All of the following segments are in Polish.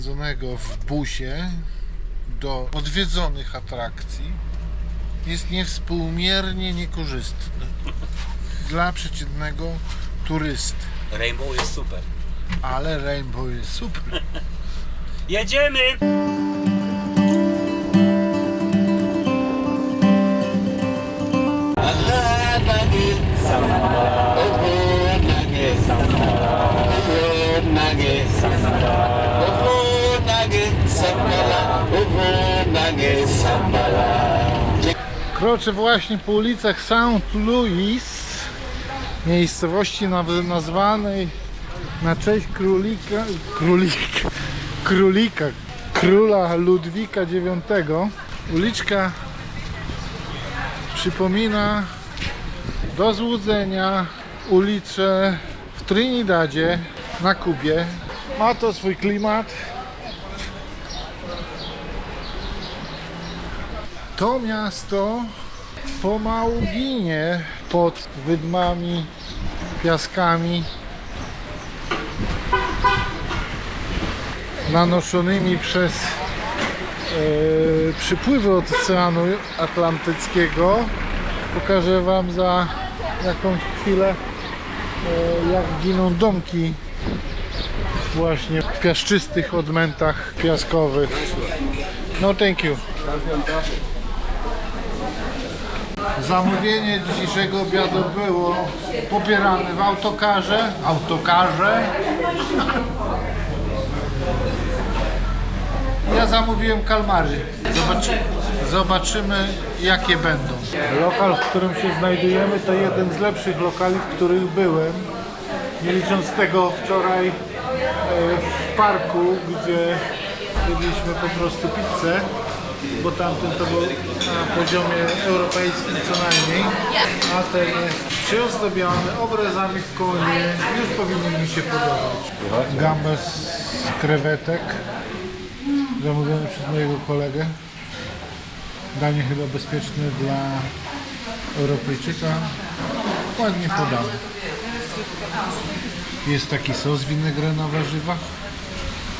spędzonego w busie do odwiedzonych atrakcji jest niewspółmiernie niekorzystny dla przeciętnego turysty. Rainbow jest super. Ale Rainbow jest super. Jedziemy! Kroczę właśnie po ulicach St. Louis, miejscowości nazwanej na cześć królika, królika, królika, króla Ludwika IX. Uliczka przypomina do złudzenia ulicze w Trinidadzie na Kubie. Ma to swój klimat. To miasto pomału ginie pod wydmami, piaskami nanoszonymi przez e, przypływy Oceanu Atlantyckiego. Pokażę Wam za jakąś chwilę, e, jak giną domki właśnie w piaszczystych odmętach piaskowych. No thank you. Zamówienie dzisiejszego obiadu było pobierane w autokarze. Autokarze. Ja zamówiłem kalmary. Zobaczy, zobaczymy jakie będą. Lokal, w którym się znajdujemy to jeden z lepszych lokali, w których byłem. Nie licząc tego wczoraj e, w parku, gdzie jedliśmy po prostu pizzę, bo tamten to był na poziomie europejskim co najmniej, a ten jest przyozdobiony obrazami w konie, już powinien mi się podobać. Gambę z krewetek, zamówiony przez mojego kolegę. Danie chyba bezpieczne dla Europejczyka. Ładnie podane. Jest taki sos winegry na warzywa.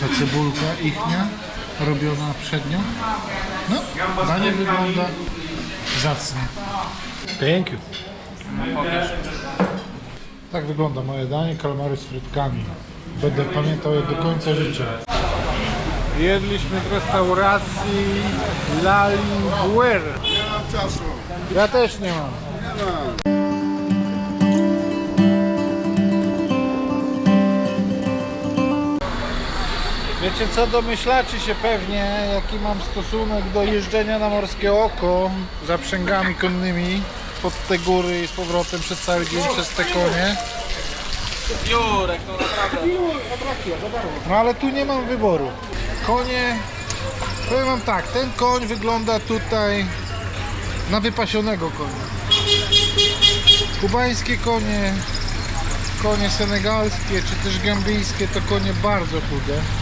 Ta cebulka ichnia, robiona przednio. No, danie wygląda zacnie. Thank you. Tak wygląda moje danie, kalmary z frytkami. Będę pamiętał je do końca życia. Jedliśmy w restauracji La Linguer. Nie mam czasu. Ja też nie mam. Nie mam. Wiecie co, domyślacie się pewnie, jaki mam stosunek do jeżdżenia na Morskie Oko zaprzęgami konnymi pod te góry i z powrotem przez cały dzień przez te konie. Jurek, to naprawdę. No ale tu nie mam wyboru. Konie, powiem wam tak, ten koń wygląda tutaj na wypasionego konia. Kubańskie konie, konie senegalskie czy też gambijskie to konie bardzo chude.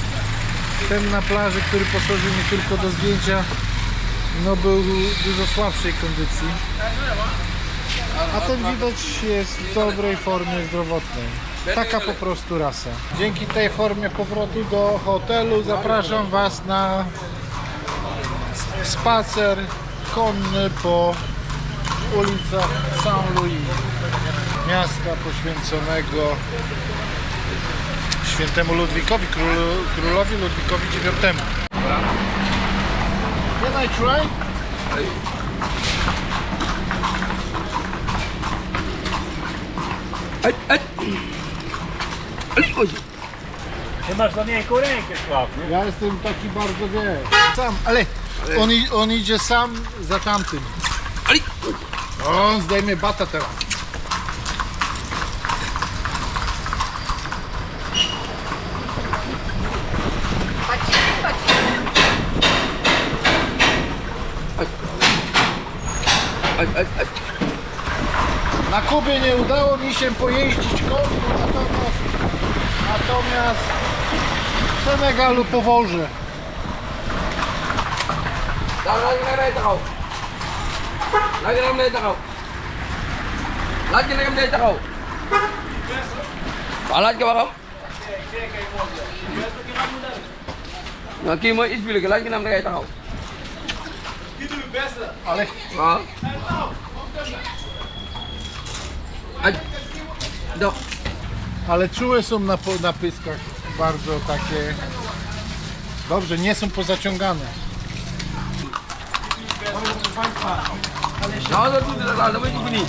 Ten na plaży, który posłużył mi tylko do zdjęcia, no był dużo słabszej kondycji. A ten widać jest w dobrej formie zdrowotnej. Taka po prostu rasa. Dzięki tej formie powrotu do hotelu zapraszam Was na spacer konny po ulicach St. Louis, miasta poświęconego świętemu Ludwikowi, królu, królowi Ludwikowi IX. Can I try? Ty masz za miękką rękę, Sław. Ja jestem taki bardzo wiesz. Sam, ale on, i- on idzie sam za tamtym. On zdejmie bata teraz. Na Kubie nie udało mi się pojeździć konno, natomiast, natomiast w Senegalu powożę. Lagi na kayo takaw. Lagi na kayo takaw. Lagi na kayo takaw. Palat ka ba kam? Non, kii mooy expliqué laaj nga Ale aj dox. Ale czułe są na, na pyskach, bardzo takie... Dobrze, nie są pozaciągane. non non tuuti la laal damay dugg nii.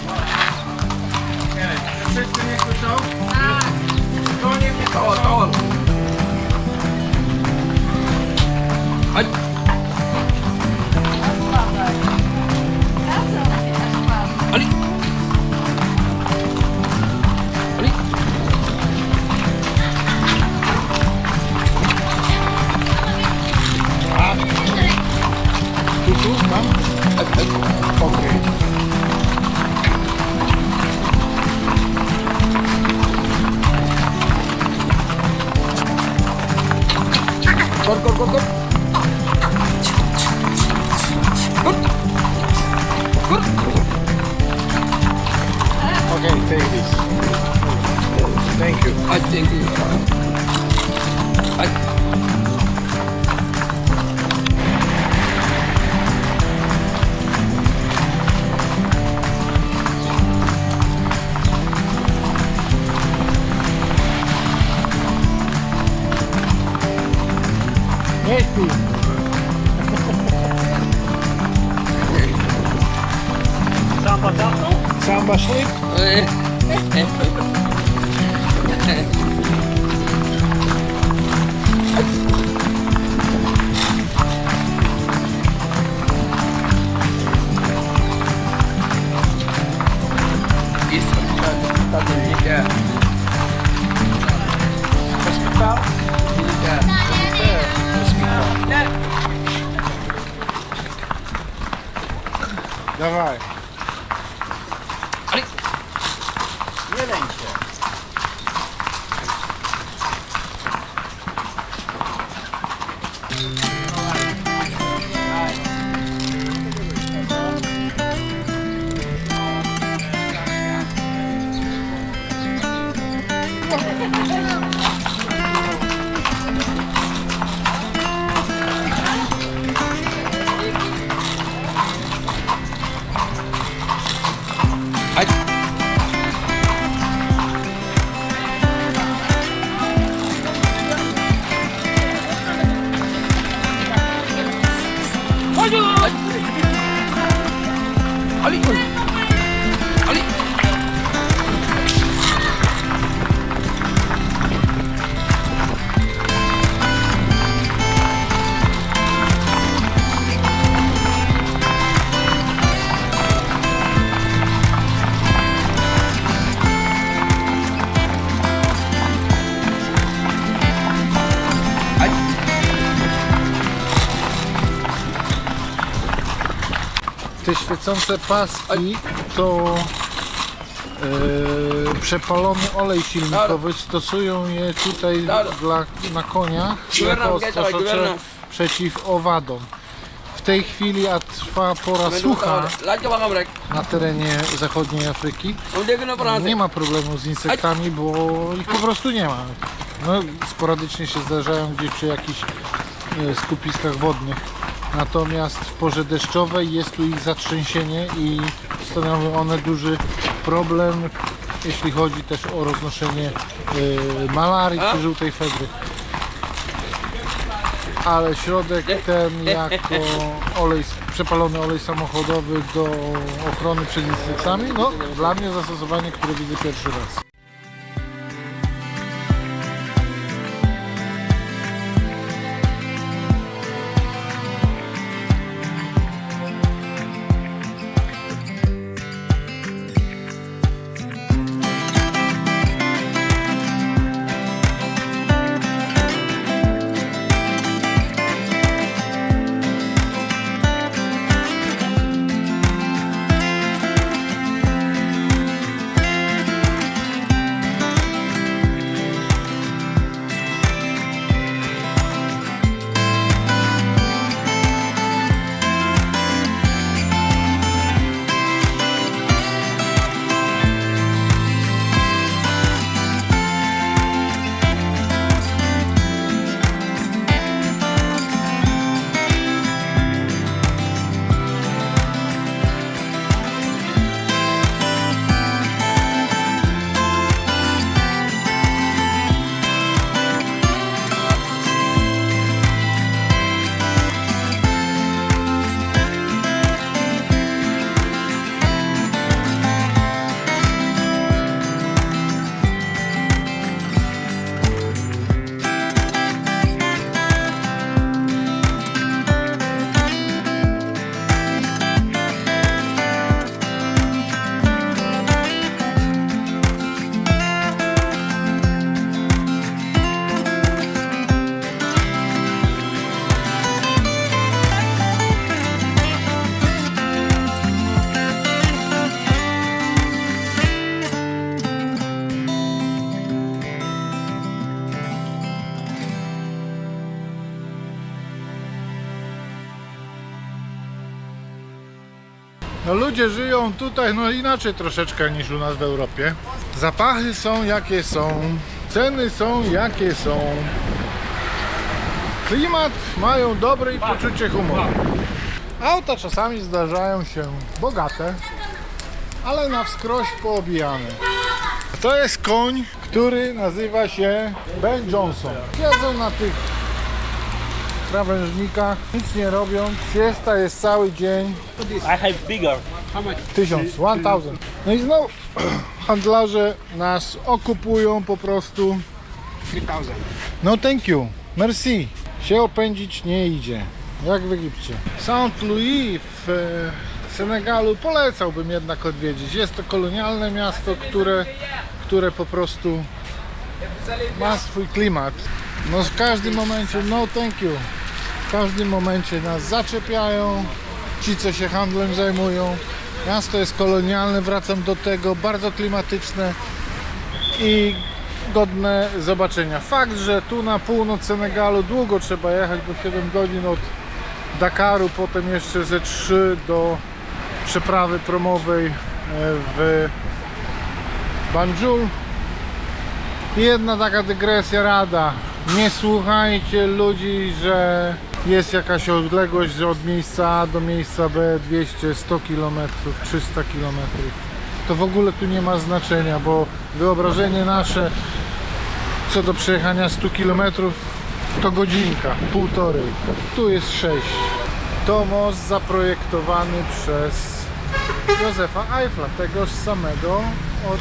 taxawal taxawal. aj Ali. Пока. Aj. Ali. Ali. Aj. Te świecące paski to e, przepalony olej silnikowy. Stosują je tutaj dla, na koniach jako ostraszacze przeciw owadom. W tej chwili, a trwa pora sucha na terenie zachodniej Afryki, nie ma problemu z insektami, bo ich po prostu nie ma. No, sporadycznie się zdarzają gdzieś przy jakichś e, skupiskach wodnych. Natomiast w porze deszczowej jest tu ich zatrzęsienie i stanowią one duży problem, jeśli chodzi też o roznoszenie e, malarii czy żółtej febry. Ale środek ten jako olej, przepalony olej samochodowy do ochrony przed insektami, no dla mnie zastosowanie, które widzę pierwszy raz. No ludzie żyją tutaj no inaczej troszeczkę niż u nas w Europie. Zapachy są jakie są, ceny są jakie są. Klimat mają dobre i poczucie humoru. Auta czasami zdarzają się bogate, ale na wskroś poobijane. To jest koń, który nazywa się Ben Johnson. Na tych krawężnikach, nic nie robią. Siesta jest cały dzień. I have bigger. Tysiąc, one thousand. No i znowu handlarze nas okupują po prostu. 3000. No thank you, merci. Się opędzić nie idzie, jak w Egipcie. Saint Louis w e, Senegalu polecałbym jednak odwiedzić. Jest to kolonialne miasto, które, które po prostu ma swój klimat. No w każdym momencie, no thank you. W każdym momencie nas zaczepiają, ci co się handlem zajmują. Miasto jest kolonialne, wracam do tego, bardzo klimatyczne i godne zobaczenia. Fakt, że tu na północ Senegalu długo trzeba jechać, bo 7 godzin od Dakaru, potem jeszcze ze 3 do przeprawy promowej e, w Banjul. Jedna taka dygresja rada. Nie słuchajcie ludzi, że jest jakaś odległość od miejsca A do miejsca B 200, 100 km, 300 km. To w ogóle tu nie ma znaczenia, bo wyobrażenie nasze co do przejechania 100 km to godzinka, półtorej. Tu jest 6. To most zaprojektowany przez Józefa Eiffla, tegoż samego od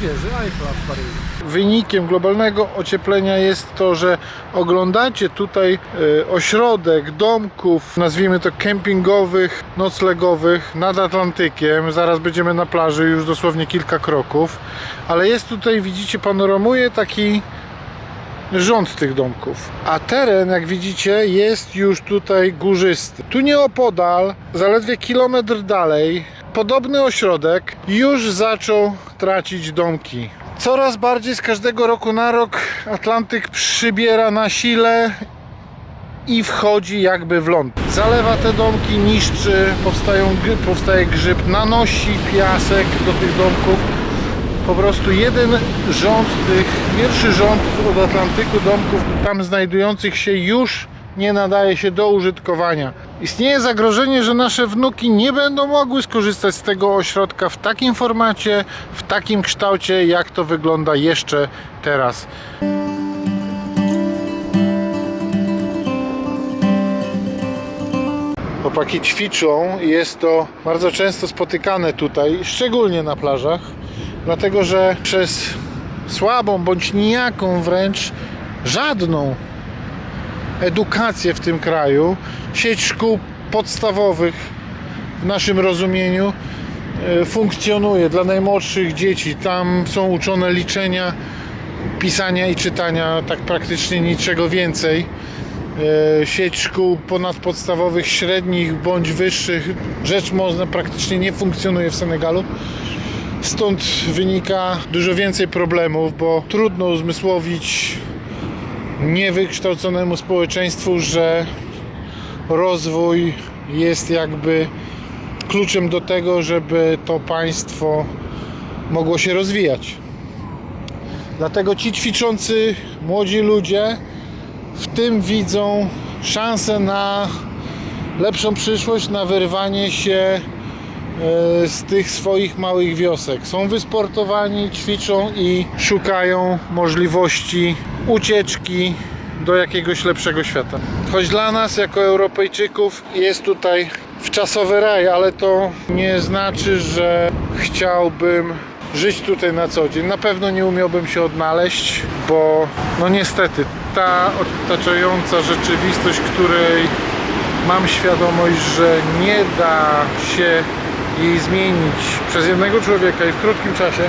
wieży Eiffla w Paryżu. Wynikiem globalnego ocieplenia jest to, że oglądacie tutaj e, ośrodek domków, nazwijmy to kempingowych, noclegowych nad Atlantykiem. Zaraz będziemy na plaży już dosłownie kilka kroków, ale jest tutaj, widzicie, panoramuje taki rząd tych domków. A teren, jak widzicie, jest już tutaj górzysty. Tu nieopodal, zaledwie kilometr dalej, podobny ośrodek już zaczął tracić domki. Coraz bardziej z każdego roku na rok Atlantyk przybiera na sile i wchodzi jakby w ląd. Zalewa te domki, niszczy, powstają, powstaje grzyb, nanosi piasek do tych domków po prostu jeden rząd tych, pierwszy rząd od Atlantyku domków tam znajdujących się już nie nadaje się do użytkowania. Istnieje zagrożenie, że nasze wnuki nie będą mogły skorzystać z tego ośrodka w takim formacie, w takim kształcie, jak to wygląda jeszcze teraz. Chłopaki ćwiczą jest to bardzo często spotykane tutaj, szczególnie na plażach, dlatego że przez słabą bądź nijaką wręcz żadną edukację w tym kraju, sieć szkół podstawowych w naszym rozumieniu e, funkcjonuje dla najmłodszych dzieci. Tam są uczone liczenia, pisania i czytania, tak praktycznie niczego więcej e, sieć szkół ponadpodstawowych, średnich bądź wyższych, rzecz można praktycznie nie funkcjonuje w Senegalu. Stąd wynika dużo więcej problemów, bo trudno uzmysłowić niewykształconemu społeczeństwu, że rozwój jest jakby kluczem do tego, żeby to państwo mogło się rozwijać. Dlatego ci ćwiczący młodzi ludzie w tym widzą szansę na lepszą przyszłość, na wyrwanie się z tych swoich małych wiosek. Są wysportowani, ćwiczą i szukają możliwości ucieczki do jakiegoś lepszego świata. Choć dla nas, jako Europejczyków, jest tutaj wczasowy raj, ale to nie znaczy, że chciałbym żyć tutaj na co dzień. Na pewno nie umiałbym się odnaleźć, bo no niestety ta otaczająca rzeczywistość, której mam świadomość, że nie da się jej zmienić przez jednego człowieka i w krótkim czasie,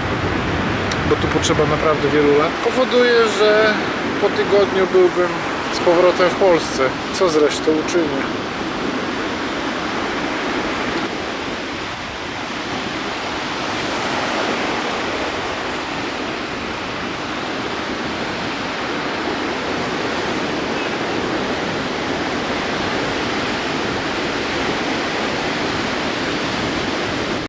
bo tu potrzeba naprawdę wielu lat, powoduje, że po tygodniu byłbym z powrotem w Polsce, co zresztą uczynię.